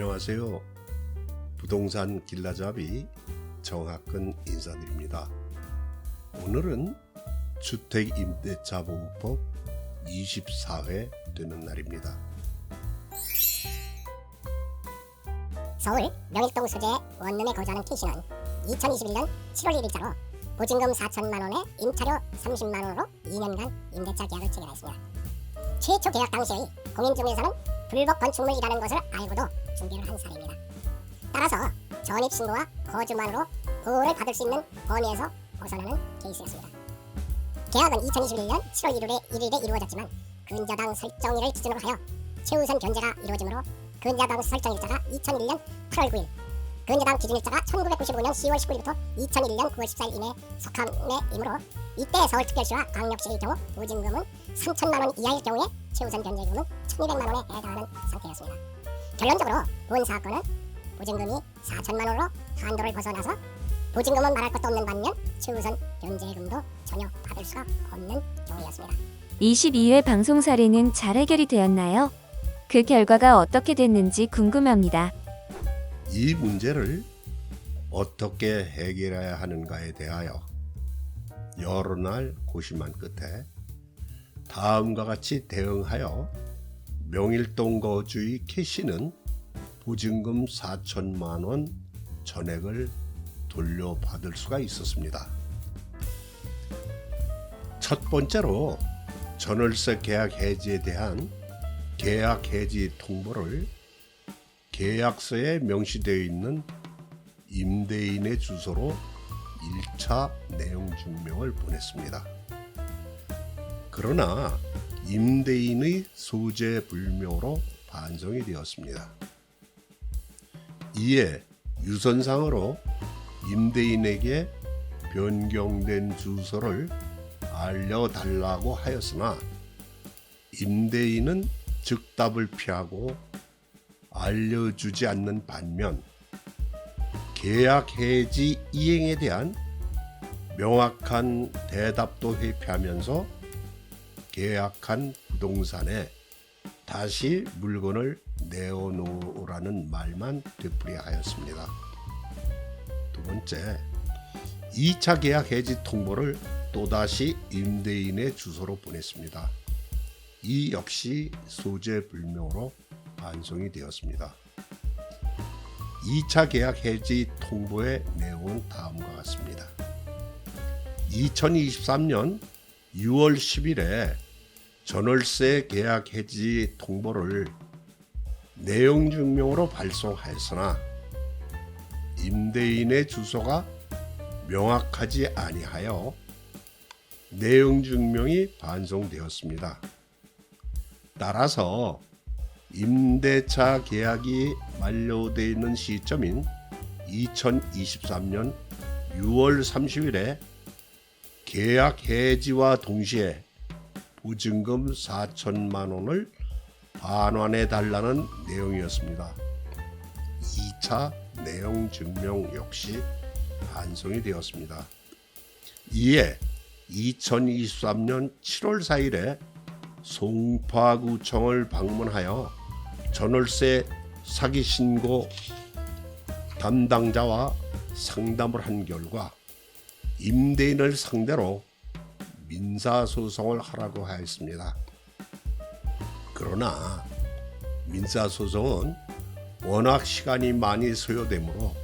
안녕하세요. 부동산 길라잡이 정학근 인사드립니다. 오늘은 주택임대차 보호법 24회 되는 날입니다. 서울 명일동 소재 원룸에 거주하는 K씨는 2021년 7월 1일자로 보증금 4천만 원에 임차료 30만 원으로 2년간 임대차 계약을 체결했습니다. 최초 계약 당시의 공인중개사는 불법 건축물이라는 것을 알고도 중개를 한 사례입니다. 따라서 전입신고와 거주만으로 보호를 받을 수 있는 범위에서 벗어나는 케이스였습니다. 계약은 2021년 7월 1일에, 1일에 이루어졌지만 근저당 설정일을 기준으로 하여 최우선 견제가 이루어지므로 근저당 설정일자가 2001년 8월 9일 근저당 기준일자가 1995년 10월 19일부터 2001년 9월 14일 이내 속함에이므로 이때 서울특별시와 광역시의 경우 보증금은 3천만 원 이하일 경우에 최우선 견제금은 1,200만 원에 해당하는 상태였습니다. 결론적으로 본 사건은 보증금이 4천만 원으로 한도를 벗어나서 보증금은 말할 것도 없는 반면 최우선 견제금도 전혀 받을 수가 없는 경우였습니다. 22회 방송 사례는 잘 해결이 되었나요? 그 결과가 어떻게 됐는지 궁금합니다. 이 문제를 어떻게 해결해야 하는가에 대하여 여러 날 고심한 끝에 다음과 같이 대응하여 명일동 거주의 캐시는 보증금 4천만 원 전액을 돌려받을 수가 있었습니다. 첫 번째로 전월세 계약 해지에 대한 계약 해지 통보를 계약서에 명시되어 있는 임대인의 주소로 1차 내용 증명을 보냈습니다. 그러나 임대인의 소재 불명으로 반송이 되었습니다. 이에 유선상으로 임대인에게 변경된 주소를 알려달라고 하였으나 임대인은 즉답을 피하고 알려주지 않는 반면 계약 해지 이행에 대한 명확한 대답도 회피하면서 계약한 부동산에 다시 물건을 내어놓으라는 말만 되풀이하였습니다. 두 번째, 2차 계약 해지 통보를 또다시 임대인의 주소로 보냈습니다. 이 역시 소재 불명으로 반송이 되었습니다. 2차 계약 해지 통보의 내용은 다음과 같습니다. 2023년 6월 10일에 전월세 계약 해지 통보를 내용 증명으로 발송하였으나 임대인의 주소가 명확하지 아니하여 내용 증명이 반송되었습니다. 따라서 임대차 계약이 만료되어 있는 시점인 2023년 6월 30일에 계약 해지와 동시에 보증금 4천만 원을 반환해 달라는 내용이었습니다. 2차 내용 증명 역시 반송이 되었습니다. 이에 2023년 7월 4일에 송파구청을 방문하여 전월세 사기 신고 담당자와 상담을 한 결과 임대인을 상대로 민사소송을 하라고 하였습니다. 그러나 민사소송은 워낙 시간이 많이 소요되므로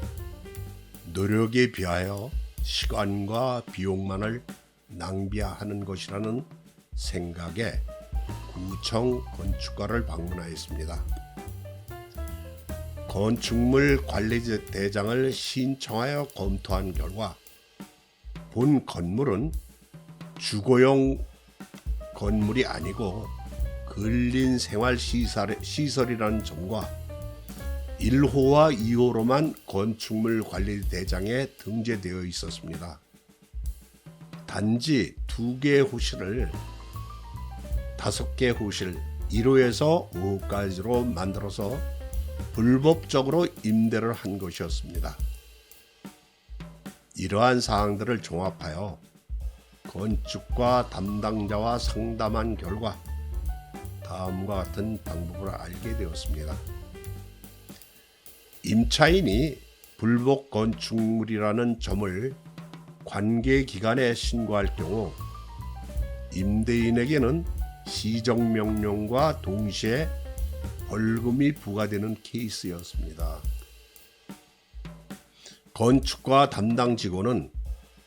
노력에 비하여 시간과 비용만을 낭비하는 것이라는 생각에 구청 건축가를 방문하였습니다. 건축물 관리 대장을 신청하여 검토한 결과 본 건물은 주거용 건물이 아니고 근린 생활 시설, 시설이라는 점과 1호와 2호로만 건축물 관리 대장에 등재되어 있었습니다. 단지 두 개의 호실을 다섯 개 호실 1호에서 5호까지로 만들어서 불법적으로 임대를 한 것이었습니다. 이러한 사항들을 종합하여 건축과 담당자와 상담한 결과 다음과 같은 방법을 알게 되었습니다. 임차인이 불법 건축물이라는 점을 관계 기관에 신고할 경우 임대인에게는 시정 명령과 동시에 벌금이 부과되는 케이스였습니다. 건축과 담당 직원은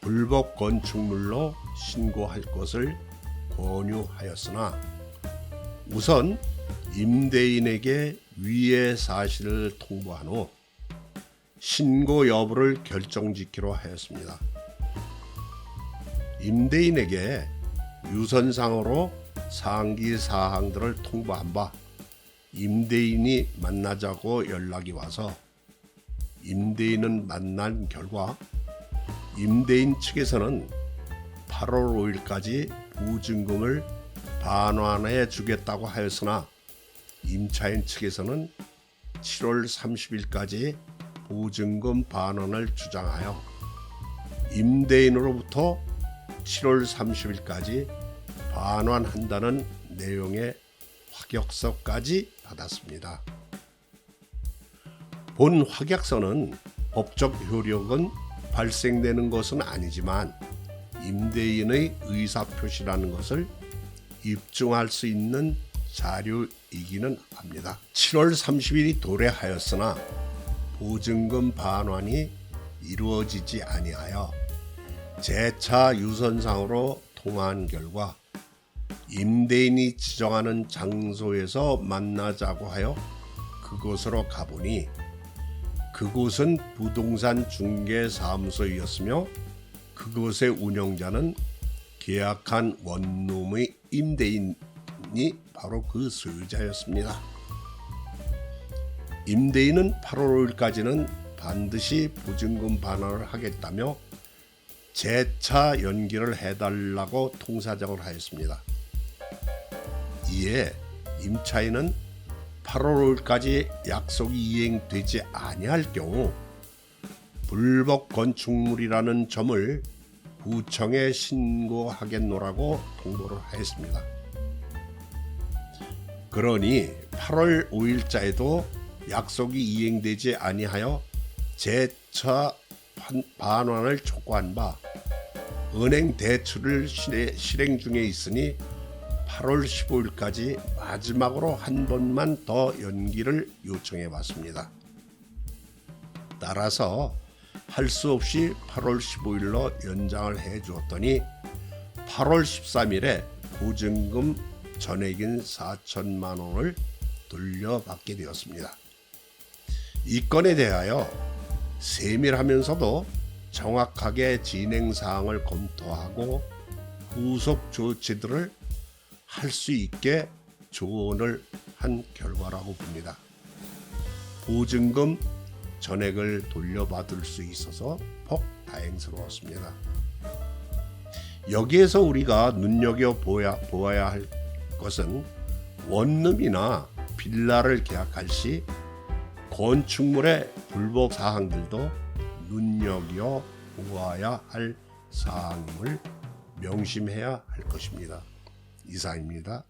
불법 건축물로 신고할 것을 권유하였으나 우선 임대인에게 위의 사실을 통보한 후 신고 여부를 결정짓기로 하였습니다. 임대인에게 유선상으로 상기 사항들을 통보한 바 임대인이 만나자고 연락이 와서 임대인은 만난 결과 임대인 측에서는 8월 5일까지 보증금을 반환해 주겠다고 하였으나 임차인 측에서는 7월 30일까지 보증금 반환을 주장하여 임대인으로부터 7월 30일까지 반환한다는 내용의 확약서까지 받았습니다. 본 확약서는 법적 효력은 발생되는 것은 아니지만 임대인의 의사표시라는 것을 입증할 수 있는 자료이기는 합니다. 7월 30일이 도래하였으나 보증금 반환이 이루어지지 아니하여 재차 유선상으로 통화한 결과 임대인이 지정하는 장소에서 만나자고 하여 그곳으로 가보니 그곳은 부동산 중개 사무소이었으며 그곳의 운영자는 계약한 원룸의 임대인이 바로 그 소유자였습니다. 임대인은 8월 5일까지는 반드시 보증금 반환을 하겠다며 재차 연기를 해달라고 통사정을 하였습니다. 이에 임차인은 8월 5일까지 약속이 이행되지 아니할 경우 불법 건축물이라는 점을 구청에 신고하겠노라고 통보를 하였습니다. 그러니 8월 5일자에도 약속이 이행되지 아니하여 재차 판- 반환을 촉구한 바 은행 대출을 실행 중에 있으니 8월 15일까지 마지막으로 한 번만 더 연기를 요청해 봤습니다. 따라서 할 수 없이 8월 15일로 연장을 해 주었더니 8월 13일에 보증금 전액인 4천만 원을 돌려받게 되었습니다. 이 건에 대하여 세밀하면서도 정확하게 진행 사항을 검토하고 후속 조치들을 할 수 있게 조언을 한 결과라고 봅니다. 보증금 전액을 돌려받을 수 있어서 복 다행스러웠습니다. 여기에서 우리가 눈여겨 보아야, 보아야 할 것은 원룸이나 빌라를 계약할 시 건축물의 불법 사항들도 눈여겨 보아야 할 사항임을 명심해야 할 것입니다. 이상입니다.